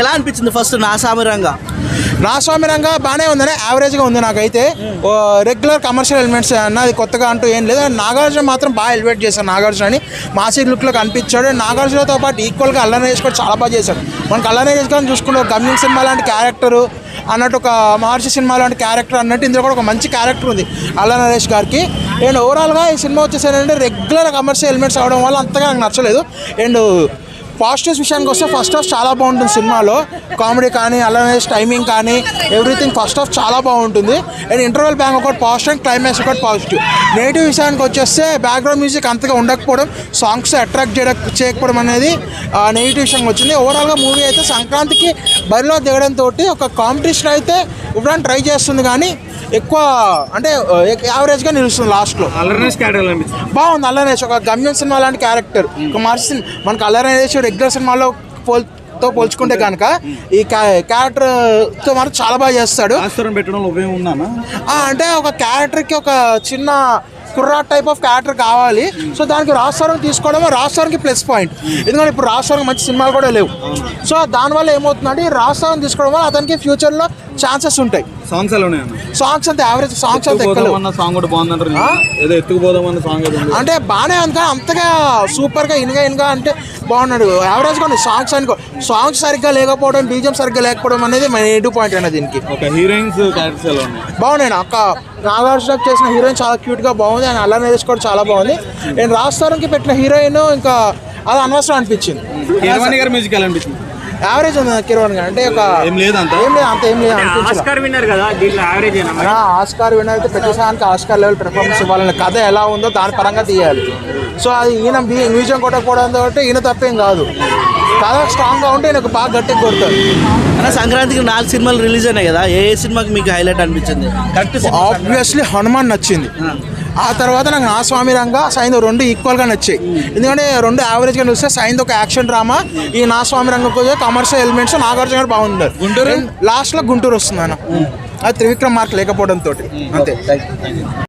ఎలా అనిపించింది ఫస్ట్ నా సామిరంగా నా స్వామిరంగా బాగానే ఉందని యావరేజ్గా ఉంది నాకైతే. రెగ్యులర్ కమర్షియల్ ఎలిమెంట్స్ అన్నది కొత్తగా అంటూ ఏం లేదు. నాగార్జున మాత్రం బాగా ఎలివేట్ చేశారు నాగార్జున అని. మాసిక్ లుక్లో కనిపించాడు. నాగార్జునతో పాటు ఈక్వల్గా అల్లనేష్ కూడా చాలా బాగా చేశాడు. మనకు అల్లనేష్ గారిని చూసుకుంటే గమ్యం సినిమా లాంటి క్యారెక్టరు అన్నట్టు ఒక మహర్షి సినిమా లాంటి క్యారెక్టర్ అన్నట్టు ఇందులో కూడా ఒక మంచి క్యారెక్టర్ ఉంది అల్ల నరేష్ గారికి. అండ్ ఓవరాల్గా ఈ సినిమా వచ్చేసి ఏంటంటే రెగ్యులర్ కమర్షియల్ ఎలిమెంట్స్ అవడం వల్ల అంతగా నాకు నచ్చలేదు. అండ్ పాజిటివ్స్ విషయానికి వస్తే ఫస్ట్ హాఫ్ చాలా బాగుంటుంది సినిమాలో. కామెడీ కానీ అలానే టైమింగ్ కానీ ఎవ్రీథింగ్ ఫస్ట్ హాఫ్ చాలా బాగుంటుంది. అండ్ ఇంటర్వెల్ బ్యాంక్ ఒకటి పాజిటివ్ అండ్ క్లైమాక్స్ ఒకటి పాజిటివ్ నెగిటివ్ విషయానికి వచ్చేస్తే బ్యాక్గ్రౌండ్ మ్యూజిక్ అంతగా ఉండకపోవడం సాంగ్స్ అట్రాక్ట్ చేయడం చేయకపోవడం అనేది నెగిటివ్ విషయం వచ్చింది. ఓవరాల్గా మూవీ అయితే సంక్రాంతికి బరిలో దిగడంతో ఒక కాంపిటీషన్ అయితే ఇవ్వడానికి ట్రై చేస్తుంది కానీ ఎక్కువ అంటే యావరేజ్గా నిలుస్తుంది లాస్ట్లో క్యారెక్టర్ బాగుంది అల్లనేష్ ఒక గమ్యం సినిమా లాంటి క్యారెక్టర్ ఒక మార్చి మనకు అల్లనేష్ రెగ్యులర్ సినిమాలో పోల్తో పోల్చుకుంటే కనుక ఈ క్యారెక్టర్తో మాత్రం చాలా బాగా చేస్తాడు. అంటే ఒక క్యారెక్టర్కి ఒక చిన్న కుర్రా టైప్ ఆఫ్ క్యారెక్టర్ కావాలి. సో దానికి రాస్తారం తీసుకోవడం రాస్తారానికి ప్లస్ పాయింట్ ఎందుకంటే ఇప్పుడు రాస్తారం మంచి సినిమాలు కూడా లేవు. సో దానివల్ల ఏమవుతుందంటే రాస్తారం తీసుకోవడం వల్ల అతనికి ఫ్యూచర్లో ఛాన్సెస్ ఉంటాయి. సాంగ్స్ ఎలా ఉన్నాయి సాంగ్స్ అంత యావరేజ్ సాంగ్స్ అంత అన్న సాంగ్ కూడా బాగుందంటారు ఏదో సాంగ్ అంటే బాగానే కానీ అంతగా సూపర్గా ఇన్గా ఇన్గా అంటే బాగున్నాడు యావరేజ్గా ఉంది సాంగ్స్ అనుకో సాంగ్స్ సరిగ్గా లేకపోవడం బీజం సరిగ్గా లేకపోవడం అనేది మన ఎయిట్ పాయింట్ అనేది దీనికి ఒక హీరోయిన్స్ క్యారెక్టర్స్ ఎలా ఉన్నాయి బాగున్నాయి అక్క నాగార్జున చేసిన హీరోయిన్ చాలా క్యూట్గా బాగుంది అండ్ అలా నరేష్ కూడా చాలా బాగుంది నేను రాస్తారంకి పెట్టిన హీరోయిన్ ఇంకా అది అనవసరం అనిపించింది మ్యూజిక్ ఎలా అనిపించింది యావరేజ్ ఉంది కిరణ్ గారు? అంటే ఒక ఏం లేదంత ఏం లేదు అంత ఏం లేదు ఆస్కార్ విన్నర్ కదా దీంట్లో యావరేజ్ ఆస్కార్ విన్నర్ అయితే ప్రతిసారికి ఆస్కార్ లెవెల్ పెర్ఫార్మెన్స్ ఇవ్వాలని కథ ఎలా ఉందో దాని పరంగా తీయాలి. సో అది ఈయన మ్యూజియం కొట్టకపోవడం తోటి ఈయన తప్పేం కాదు. కథ స్ట్రాంగ్గా ఉంటే ఈయనకు బాగా గట్టిగా కొడతారు అన్న సంక్రాంతికి నాలుగు సినిమాలు రిలీజ్ అయినాయి కదా ఏ ఏ సినిమాకి మీకు హైలైట్ అనిపించింది? కరెక్ట్ ఆబ్వియస్లీ హనుమాన్ నచ్చింది. ఆ తర్వాత నాకు నా స్వామి రంగా సైంద్ రెండు ఈక్వల్గా నచ్చాయి ఎందుకంటే రెండు యావరేజ్గా చూస్తే సైంద్ ఒక యాక్షన్ డ్రామా ఈ నా స్వామి రంగం కమర్షియల్ ఎలిమెంట్స్ నాగార్జున గారు బాగున్నారు గుంటూరు? లాస్ట్లో గుంటూరు వస్తుంది అన్న అది త్రివిక్రమ్ మార్క్ లేకపోవడంతో అంతే.